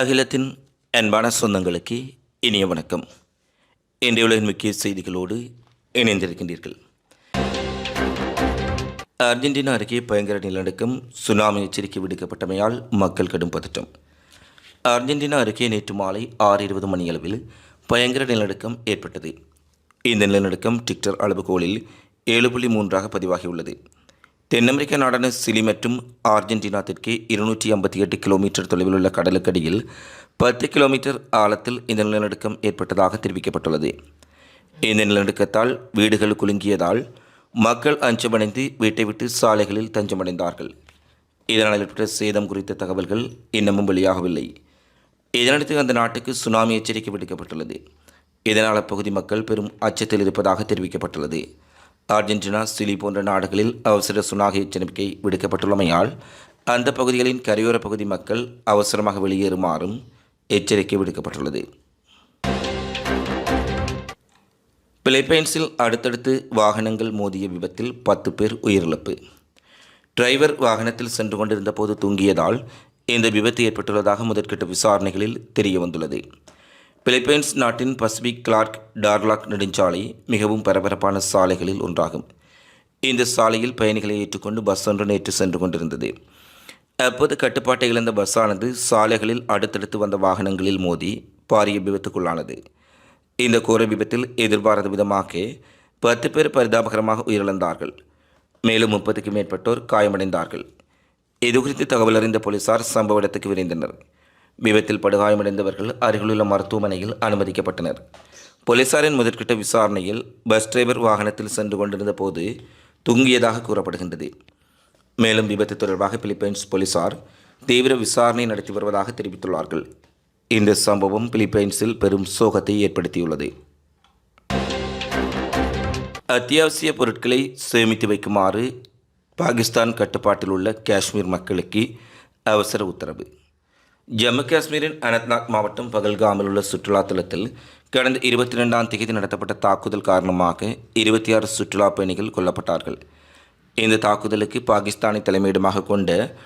அகிலத்தின் அன்பான சொந்தங்களுக்கு இனிய வணக்கம். இன்றைய உலகின் முக்கிய செய்திகளோடு இணைந்திருக்கின்றீர்கள். அர்ஜென்டினா அருகே பயங்கர நிலநடுக்கம் சுனாமி எச்சரிக்கை விடுக்கப்பட்டமையால் மக்கள் கடும் பதட்டம். அர்ஜென்டினா அருகே நேற்று மாலை ஆறு இருபது மணியளவில் பயங்கர நிலநடுக்கம் ஏற்பட்டது. இந்த நிலநடுக்கம் டிக்டர் அளவுகோலில் ஏழு புள்ளி மூன்றாக பதிவாகியுள்ளது. தென் அமெரிக்க நாடான சிலி மற்றும் ஆர்ஜென்டினா தெற்கே இருநூற்றி ஐம்பத்தி எட்டு கிலோமீட்டர் தொலைவில் உள்ள கடலுக்கடியில் பத்து கிலோமீட்டர் ஆழத்தில் இந்த நிலநடுக்கம் ஏற்பட்டதாக தெரிவிக்கப்பட்டுள்ளது. இந்த நிலநடுக்கத்தால் வீடுகள் குலுங்கியதால் மக்கள் அஞ்சமடைந்து வீட்டை விட்டு சாலைகளில் தஞ்சமடைந்தார்கள். இதனால் ஏற்பட்ட சேதம் குறித்த தகவல்கள் இன்னமும் வெளியாகவில்லை. இதனடுத்து அந்த நாட்டுக்கு சுனாமி எச்சரிக்கை விடுக்கப்பட்டுள்ளது. இதனால் அப்பகுதி மக்கள் பெரும் அச்சத்தில் இருப்பதாக தெரிவிக்கப்பட்டுள்ளது. அர்ஜென்டினா சிலி போன்ற நாடுகளில் அவசர சுனாகி எச்சரிக்கை விடுக்கப்பட்டுள்ளமையால் அந்த பகுதிகளின் கரையோர பகுதி மக்கள் அவசரமாக வெளியேறுமாறும் எச்சரிக்கை விடுக்கப்பட்டுள்ளது. பிலிப்பைன்ஸில் அடுத்தடுத்து வாகனங்கள் மோதிய விபத்தில் பத்து பேர் உயிரிழப்பு. டிரைவர் வாகனத்தில் சென்று கொண்டிருந்த போது தூங்கியதால் இந்த விபத்து ஏற்பட்டுள்ளதாக முதற்கட்ட விசாரணைகளில் தெரிய வந்துள்ளது பிலிப்பைன்ஸ் நாட்டின் பசிபிக் கிளார்க் டார்லாக் நெடுஞ்சாலை மிகவும் பரபரப்பான சாலைகளில் ஒன்றாகும். இந்த சாலையில் பயணிகளை ஏற்றுக்கொண்டு பஸ் ஒன்று நேற்று சென்று கொண்டிருந்தது. அப்போது கட்டுப்பாட்டை இழந்த பஸ்ஸானது சாலைகளில் அடுத்தடுத்து வந்த வாகனங்களில் மோதி பாரிய விபத்துக்குள்ளானது. இந்த கோர விபத்தில் எதிர்பாராத விதமாக பத்து பேர் பரிதாபகரமாக உயிரிழந்தார்கள். மேலும் முப்பதுக்கும் மேற்பட்டோர் காயமடைந்தார்கள். இதுகுறித்து தகவல் அறிந்த போலீசார் சம்பவ இடத்துக்கு விரைந்தனர். விபத்தில் படுகாயமடைந்தவர்கள் அருகிலுள்ள மருத்துவமனையில் அனுமதிக்கப்பட்டனர். போலீசாரின் முதற்கட்ட விசாரணையில் பஸ் டிரைவர் வாகனத்தில் சென்று கொண்டிருந்த போது தூங்கியதாக கூறப்படுகின்றது. மேலும் விபத்து தொடர்பாக பிலிப்பைன்ஸ் போலீசார் தீவிர விசாரணை நடத்தி வருவதாக தெரிவித்துள்ளார்கள். இந்த சம்பவம் பிலிப்பைன்ஸில் பெரும் சோகத்தை ஏற்படுத்தியுள்ளது. அத்தியாவசிய பொருட்களை சேமித்து வைக்குமாறு பாகிஸ்தான் கட்டுப்பாட்டில் உள்ள காஷ்மீர் மக்களுக்கு அவசர உத்தரவு. ஜம்மு காஷ்மீரின் அனந்த்நாக் மாவட்டம் பகல்காமில் உள்ள சுற்றுலா தலத்தில் கடந்த இருபத்தி ரெண்டாம் தேதி நடத்தப்பட்ட தாக்குதல் காரணமாக இருபத்தி ஆறு சுற்றுலா பயணிகள் கொல்லப்பட்டார்கள். இந்த தாக்குதலுக்கு பாகிஸ்தானை தலைமையிடமாக கொண்ட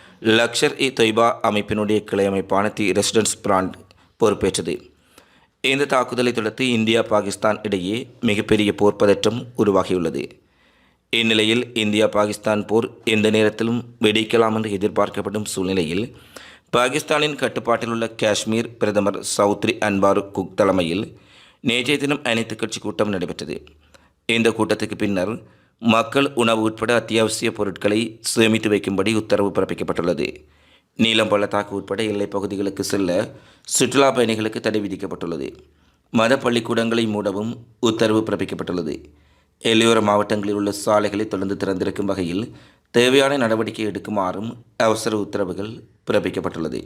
லக்ஷர் இ தொய்பா அமைப்பினுடைய கிளை அமைப்பான தி ரெசிடென்ஸ் பிராண்ட் பொறுப்பேற்றது. இந்த தாக்குதலை தொடர்ந்து இந்தியா பாகிஸ்தான் இடையே மிகப்பெரிய போர் பதற்றம் உருவாகியுள்ளது. இந்நிலையில் இந்தியா பாகிஸ்தான் போர் எந்த நேரத்திலும் வெடிக்கலாம் என்று எதிர்பார்க்கப்படும் சூழ்நிலையில் பாகிஸ்தானின் கட்டுப்பாட்டில் உள்ள காஷ்மீர் பிரதமர் சௌத்ரி அன்வார் குக் தலைமையில் நேற்றைய தினம் அனைத்து கட்சி கூட்டம் நடைபெற்றது. இந்த கூட்டத்துக்கு பின்னர் மக்கள் உணவு உட்பட அத்தியாவசிய பொருட்களை சேமித்து வைக்கும்படி உத்தரவு பிறப்பிக்கப்பட்டுள்ளது. நீலம் பள்ளத்தாக்கு உட்பட எல்லைப் பகுதிகளுக்கு செல்ல சுற்றுலா பயணிகளுக்கு தடை விதிக்கப்பட்டுள்ளது. மத பள்ளிக்கூடங்களை மூடவும் உத்தரவு பிறப்பிக்கப்பட்டுள்ளது. எல்லையோர மாவட்டங்களில் உள்ள சாலைகளை தொடர்ந்து திறந்திருக்கும் வகையில் தேவையான நடவடிக்கை எடுக்குமாறும் அவசர உத்தரவுகள் பிறப்பிக்கப்பட்டுள்ளது.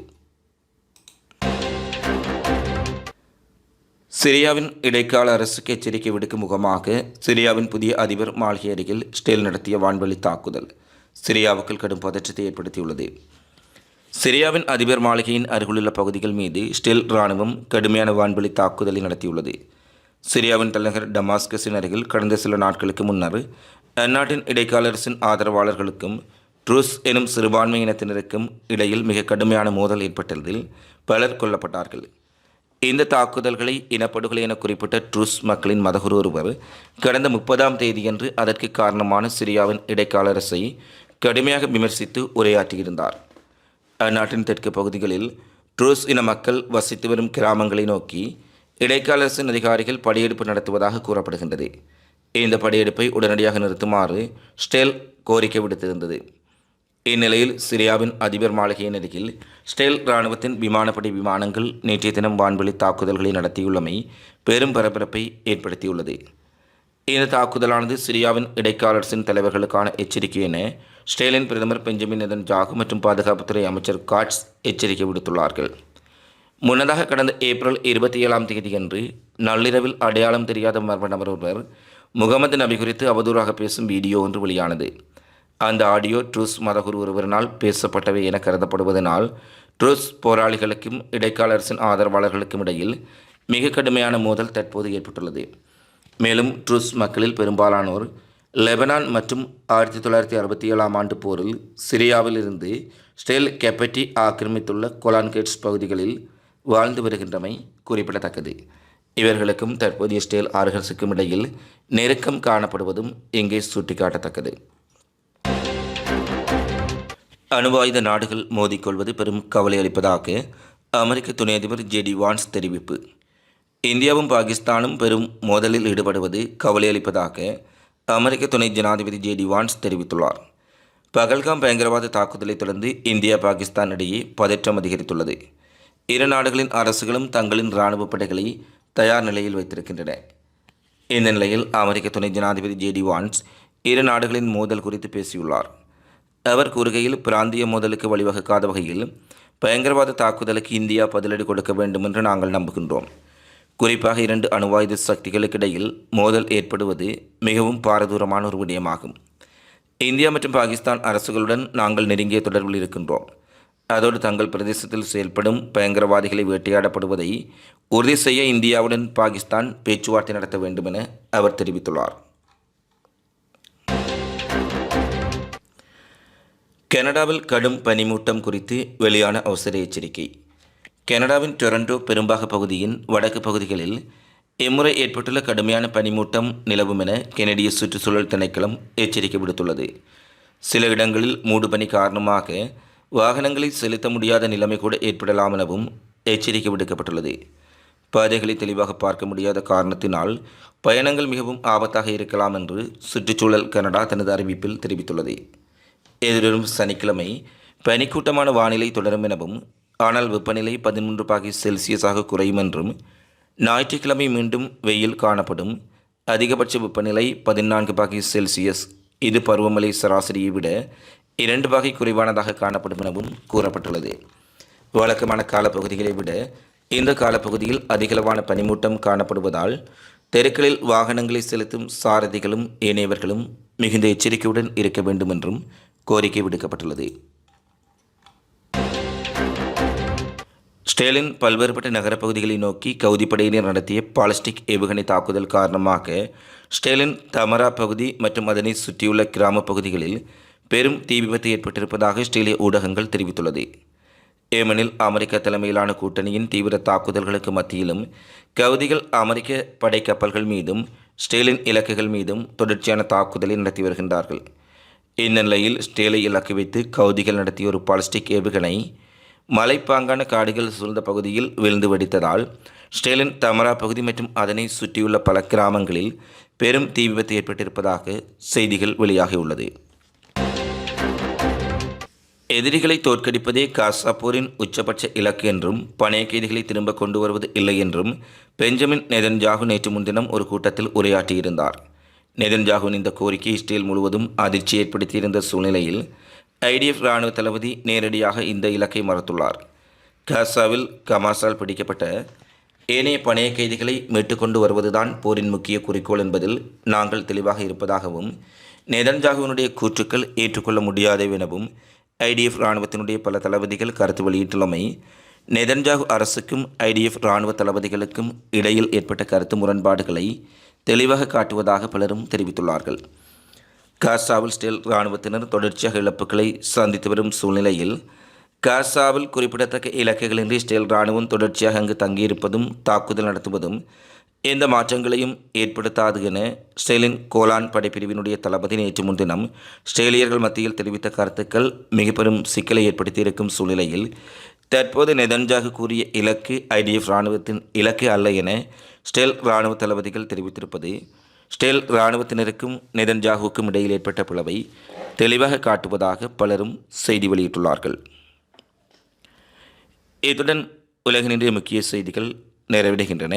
சிரியாவின் இடைக்கால அரசுக்கு எச்சரிக்கை விடுக்கும் முகமாக சிரியாவின் புதிய அதிபர் மாளிகை அருகில் ஸ்டேல் நடத்திய வான்வழி தாக்குதல் சிரியாவுக்குள் கடும் பதற்றத்தை ஏற்படுத்தியுள்ளது. சிரியாவின் அதிபர் மாளிகையின் அருகிலுள்ள பகுதிகள் மீது ஸ்டெல் இராணுவம் கடுமையான வான்வழி தாக்குதலை நடத்தியுள்ளது. சிரியாவின் தலைநகர் டமாஸ்கஸின் அருகில் கடந்த சில நாட்களுக்கு முன்னர் அந்நாட்டின் இடைக்கால அரசின் ஆதரவாளர்களுக்கும் ட்ரூஸ் எனும் சிறுபான்மை இனத்தினருக்கும் இடையில் மிக கடுமையான மோதல் ஏற்பட்டதில் பலர் கொல்லப்பட்டார்கள். இந்த தாக்குதல்களை இனப்படுகொலை என குறிப்பிட்ட ட்ரூஸ் மக்களின் மதகுரு ஒருவர் கடந்த முப்பதாம் தேதியன்று அதற்கு காரணமான சிரியாவின் இடைக்கால அரசை கடுமையாக விமர்சித்து உரையாற்றியிருந்தார். அந்நாட்டின் தெற்கு பகுதிகளில் ட்ரூஸ் இன மக்கள் வசித்து வரும் கிராமங்களை நோக்கி இடைக்கால அரசின் அதிகாரிகள் படையெடுப்பு நடத்துவதாக கூறப்படுகின்றது. இந்த படையெடுப்பை உடனடியாக நிறுத்துமாறு ஸ்டெல் கோரிக்கை விடுத்திருந்தது. இந்நிலையில் சிரியாவின் அதிபர் மாளிகையின் அருகில் ஸ்டெல் இராணுவத்தின் விமானப்படை விமானங்கள் நேற்றைய தினம் வான்வெளி தாக்குதல்களை நடத்தியுள்ளமை பெரும் பரபரப்பை ஏற்படுத்தியுள்ளது. இந்த தாக்குதலானது சிரியாவின் இடைக்கால அரசின் தலைவர்களுக்கான எச்சரிக்கை என ஸ்டெயிலின் பிரதமர் பெஞ்சமின் நெதன்ஜாகு மற்றும் பாதுகாப்புத்துறை அமைச்சர் காட்ஸ் எச்சரிக்கை விடுத்துள்ளார்கள். முன்னதாக கடந்த ஏப்ரல் இருபத்தி ஏழாம் தேதியன்று நள்ளிரவில் அடையாளம் தெரியாத மர்ம நபர் ஒருவர் முகமது நபி குறித்து அவதூறாக பேசும் வீடியோ ஒன்று வெளியானது. அந்த ஆடியோ ட்ரூஸ் மதகுரு ஒருவரினால் பேசப்பட்டவை என கருதப்படுவதனால் ட்ரூஸ் போராளிகளுக்கும் இடைக்கால அரசின் ஆதரவாளர்களுக்கும் இடையில் மிக கடுமையான மோதல் தற்போது ஏற்பட்டுள்ளது. மேலும் ட்ரூஸ் மக்களில் பெரும்பாலானோர் லெபனான் மற்றும் ஆயிரத்தி தொள்ளாயிரத்தி அறுபத்தி ஏழாம் ஆண்டு போரில் சிரியாவில் இருந்து ஸ்டெல் கெப்பட்டி ஆக்கிரமித்துள்ள கோலான்கேட்ஸ் பகுதிகளில் வாழ்ந்து வருகின்றமை குறிப்பிடத்தக்கது. இவர்களுக்கும் தற்போதைய ஸ்டேல் ஆர்கன்ஸுக்கும் இடையில் நெருக்கம் காணப்படுவதும் இங்கே சுட்டிக்காட்டத்தக்கது. அணுவாயுத நாடுகள் மோதிக்கொள்வது பெரும் கவலை அளிப்பதாக அமெரிக்க துணை அதிபர் ஜேடி வான்ஸ் தெரிவிப்பு. இந்தியாவும் பாகிஸ்தானும் பெரும் மோதலில் ஈடுபடுவது கவலை அளிப்பதாக அமெரிக்க துணை ஜனாதிபதி ஜேடி வான்ஸ் தெரிவித்துள்ளார். பகல்காம் பயங்கரவாத தாக்குதலை தொடர்ந்து இந்தியா பாகிஸ்தான் இடையே பதற்றம் அதிகரித்துள்ளது. இரு நாடுகளின் அரசுகளும் தங்களின் இராணுவ படைகளை தயார் நிலையில் வைத்திருக்கின்றன. இந்த நிலையில் அமெரிக்க துணை ஜனாதிபதி ஜேடி வான்ஸ் இரு நாடுகளின் மோதல் குறித்து பேசியுள்ளார். அவர் கூறுகையில் பிராந்திய மோதலுக்கு வழிவகுக்காத வகையில் பயங்கரவாத தாக்குதலுக்கு இந்தியா பதிலடி கொடுக்க வேண்டும் என்று நாங்கள் நம்புகின்றோம். குறிப்பாக இரண்டு அணுவாயுத சக்திகளுக்கிடையில் மோதல் ஏற்படுவது மிகவும் பாரதூரமான ஒரு விடயமாகும். இந்தியா மற்றும் பாகிஸ்தான் அரசுகளுடன் நாங்கள் நெருங்கிய தொடர்பில் இருக்கின்றோம். அதோடு தங்கள் பிரதேசத்தில் செயல்படும் பயங்கரவாதிகளை வேட்டையாடப்படுவதை உறுதி செய்ய இந்தியாவுடன் பாகிஸ்தான் பேச்சுவார்த்தை நடத்த வேண்டும் என அவர் தெரிவித்துள்ளார். கனடாவில் கடும் பனிமூட்டம் குறித்து வெளியான அவசர எச்சரிக்கை. கனடாவின் டொரண்டோ பெரும்பாக பகுதியின் வடக்கு பகுதிகளில் இம்முறை ஏற்பட்டுள்ள கடுமையான பனிமூட்டம் நிலவும் என கெனடிய சுற்றுச்சூழல் திணைக்களம் எச்சரிக்கை விடுத்துள்ளது. சில இடங்களில் மூடுபனி காரணமாக வாகனங்களை செலுத்த முடியாத நிலைமை கூட ஏற்படலாம் எனவும் எச்சரிக்கை விடுக்கப்பட்டுள்ளது. பாதைகளை தெளிவாக பார்க்க முடியாத காரணத்தினால் பயணங்கள் மிகவும் ஆபத்தாக இருக்கலாம் என்று சுற்றுச்சூழல் கனடா தனது அறிவிப்பில் தெரிவித்துள்ளது. எதிர்வரும் சனிக்கிழமை பனிக்கூட்டமான வானிலை தொடரும் எனவும் ஆனால் வெப்பநிலை பதிமூன்று பாகி செல்சியஸாக குறையும் என்றும் ஞாயிற்றுக்கிழமை மீண்டும் வெயில் காணப்படும். அதிகபட்ச வெப்பநிலை பதினான்கு பாகி செல்சியஸ். இது பருவமழை சராசரியை விட இரண்டு வகை குறைவானதாக காணப்படும் எனவும் கூறப்பட்டுள்ளது. வழக்கமான காலப்பகுதிகளை விட இந்த காலப்பகுதியில் அதிகளவான பனிமூட்டம் காணப்படுவதால் தெருக்களில் வாகனங்களை செலுத்தும் சாரதிகளும் ஏனையவர்களும் மிகுந்த எச்சரிக்கையுடன் இருக்க வேண்டும் என்றும் கோரிக்கை விடுக்கப்பட்டுள்ளது. ஸ்டேலின் பல்வேறுபட்ட நகரப்பகுதிகளை நோக்கி கவுதிப்படையினர் நடத்திய பாலிஸ்டிக் ஏவுகணை தாக்குதல் காரணமாக ஸ்டேலின் தமரா பகுதி மற்றும் அதனை சுற்றியுள்ள கிராம பகுதிகளில் பெரும் தீ விபத்து ஏற்பட்டிருப்பதாக ஸ்டேலிய ஊடகங்கள் தெரிவித்துள்ளது. ஏமனில் அமெரிக்க தலைமையிலான கூட்டணியின் தீவிர தாக்குதல்களுக்கு மத்தியிலும் கவுதிகள் அமெரிக்க படைக்கப்பல்கள் மீதும் ஸ்டேலின் இலக்குகள் மீதும் தொடர்ச்சியான தாக்குதலை நடத்தி வருகின்றார்கள். இந்நிலையில் ஸ்டேலை இலக்கு வைத்து கவுதிகள் நடத்திய ஒரு பாலிஸ்டிக் ஏவுகணை மலைப்பாங்கான காடுகள் சூழ்ந்த பகுதியில் விழுந்து வெடித்ததால் ஸ்டேலின் தமரா பகுதி மற்றும் அதனை சுற்றியுள்ள பல கிராமங்களில் பெரும் தீ விபத்து ஏற்பட்டிருப்பதாக செய்திகள் வெளியாகியுள்ளது. எதிரிகளை தோற்கடிப்பதே காசா போரின் உச்சபட்ச இலக்கு என்றும் பணைய கைதிகளை திரும்ப கொண்டு வருவது இல்லை என்றும் பெஞ்சமின் நெதன்ஜாகு நேற்று முன்தினம் ஒரு கூட்டத்தில் உரையாற்றியிருந்தார். நெதன்ஜாகுவின் இந்த கோரிக்கை இஸ்ரேல் முழுவதும் அதிர்ச்சி ஏற்படுத்தியிருந்த சூழ்நிலையில் ஐடிஎஃப் இராணுவ தளபதி நேரடியாக இந்த இலக்கை மறுத்துள்ளார் காசாவில் கமாசால் பிடிக்கப்பட்ட ஏனைய பணைய கைதிகளை மீட்டுக்கொண்டு வருவதுதான் போரின் முக்கிய குறிக்கோள் என்பதில் நாங்கள் தெளிவாக இருப்பதாகவும் நெதன்ஜாகுவினுடைய கூற்றுக்கள் ஏற்றுக்கொள்ள முடியாதவெனவும் ஐடிஎஃப் இராணுவத்தினுடைய பல தளபதிகள் கருத்து வெளியிட்டுள்ளமை நெதன்ஜாகு அரசுக்கும் ஐடிஎஃப் இராணுவ தளபதிகளுக்கும் இடையில் ஏற்பட்ட கருத்து முரண்பாடுகளை தெளிவாக காட்டுவதாக பலரும் தெரிவித்துள்ளார்கள். காசாவில் ஸ்டேல் இராணுவத்தினர் தொடர்ச்சியாக இழப்புகளை சந்தித்து வரும் சூழ்நிலையில் காசாவில் குறிப்பிடத்தக்க இலக்குகளின்றி ஸ்டேல் இராணுவம் தொடர்ச்சியாக அங்கு தங்கியிருப்பதும் தாக்குதல் நடத்துவதும் எந்த மாற்றங்களையும் ஏற்படுத்தாது என ஸ்டேலின் கோலான் படைப்பிரிவினுடைய தளபதி நேற்று முன்தினம் ஸ்ட்ரேலியர்கள் மத்தியில் தெரிவித்த கருத்துக்கள் மிக பெரும் சிக்கலை ஏற்படுத்தியிருக்கும் சூழ்நிலையில் தற்போது நெதன்ஜாகு கூறிய இலக்கு ஐடிஎஃப் இராணுவத்தின் இலக்கு அல்ல என ஸ்டேல் இராணுவ தளபதிகள் தெரிவித்திருப்பது ஸ்டேல் இராணுவத்தினருக்கும் நெதன்ஜாகுக்கும் இடையில் ஏற்பட்ட பிளவை தெளிவாக காட்டுவதாக பலரும் செய்தி வெளியிட்டுள்ளார்கள். இத்துடன் உலகினுடைய முக்கிய செய்திகள் நிறைவடைகின்றன.